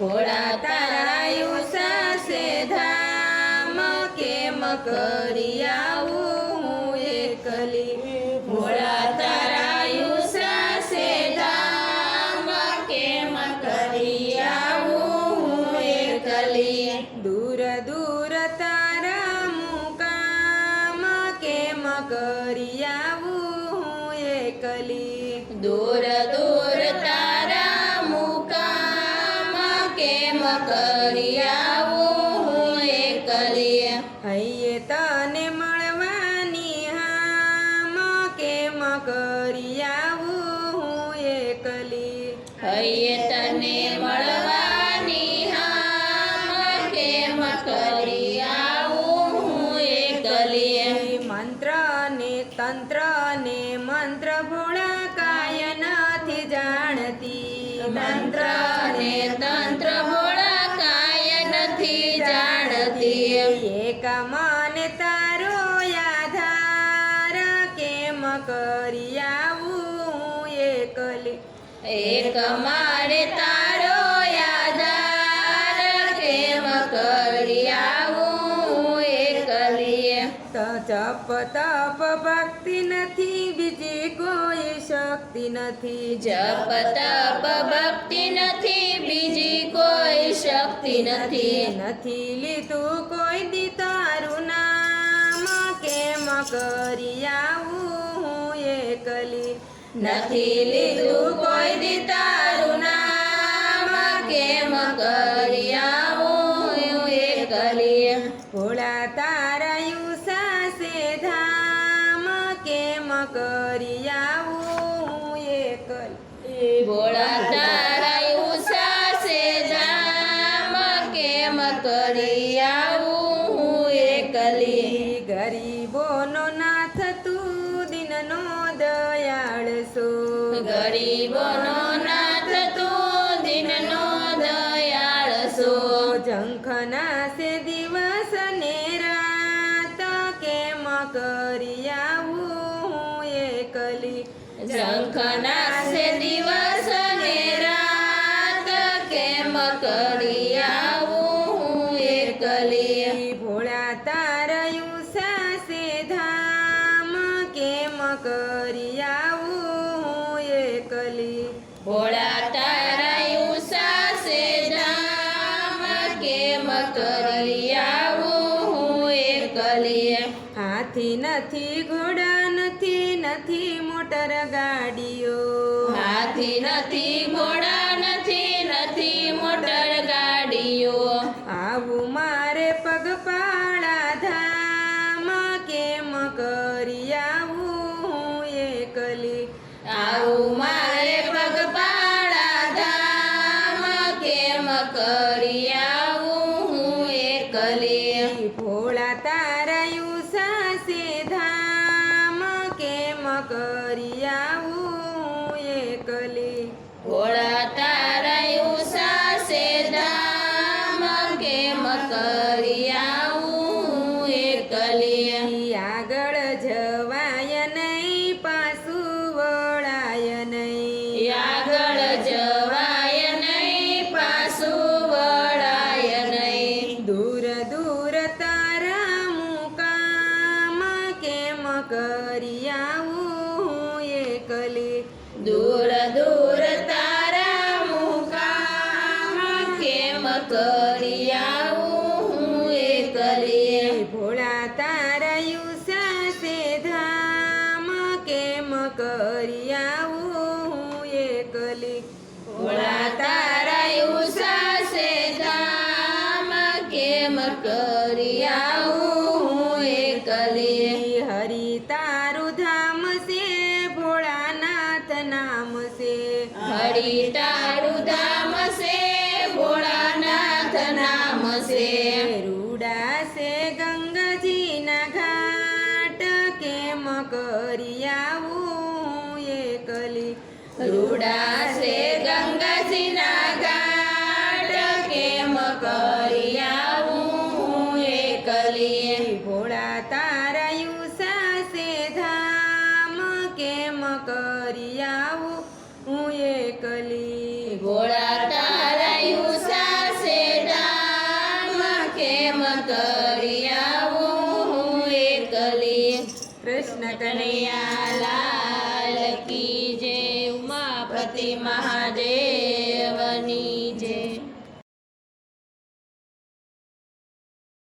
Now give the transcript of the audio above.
ભોળા તારાયું સાસે ધામ, કેમ કરી આવું હું એકલી? ભોળા તારાયું સાસે ધામ, કેમ કરી આવું હું એકલી? દૂર દૂર તારા મુકામ, કેમ કરી આવું હું એકલી? દૂર હૈયે તને મળવાની હામ કેમ કરી આવું હું એકલી? હૈયે તને મળવાની હામ કેમ કરી આવું હું એકલી? મંત્ર ને તંત્ર ને મંત્ર ભોળા કાય નથી જાણતી. મંત્ર ને તંત્ર એક મારે તારો યાદ કેમ કરી આવું એકલી તો જપ તપ ભક્તિ નથી બીજી કોઈ શક્તિ નથી. જપ તપ ભક્તિ નથી બીજી કોઈ શક્તિ નથી. નથી લીધું કોઈ દી તારું નામ. કેમ કરી આવું હું એકલી નથી લીધું કોઈ દી તારું નામ. કેમ કરી આવું હું એકલી ભોળા તારાયું સાસે ધામ. કેમ કરી આવું હું એકલી ભોળા તારાયું સાસે ધામ. કેમ કરી આવું એ એકલી ગરીબોનો નાથ ગરીબોનો નાથ તું દિનનો દયાળ સો ઝંખના સે દિવસ ને રાત કેમ કરી આવું હું એકલી? ઝંખના સે દિવસ ને રાત કેમ કરી આવું હું એકલી? ભોળા તારયું સાસે ધામ કેમ કરી આવું ભોળા તારાયું સાસે ધામ કેમ કરી આવું હું એકલી હાથી નથી ઘોડા નથી નથી મોટર ગાડીઓ. હાથી નથી ઘોડા એકલી ભોળા તારાયું સાસે ધામ કેમ કરી આવું એકલે ભોળા તારાયું સાસે ધામ કેમ કરી આવું એકલે આગળ જવાય કરી આવું એકલી. દૂર દૂર તારા મુકામ કેમ કરી આવું હું એકલી ભોળા તારાયું સાસે ધામ કેમ કરી આવું એકલી? ભોળા તારાયું સાસે ધામ કેમ કરી આવું એકલી? છે ભોળાનાથ નામ છે રૂડા છે ગંગાજીના ઘાટ, કેમ કરી આવું એકલી? રૂડા છે ગંગાજીના કનૈયા લાલ કી જય ઉમાપતિ મહાદેવ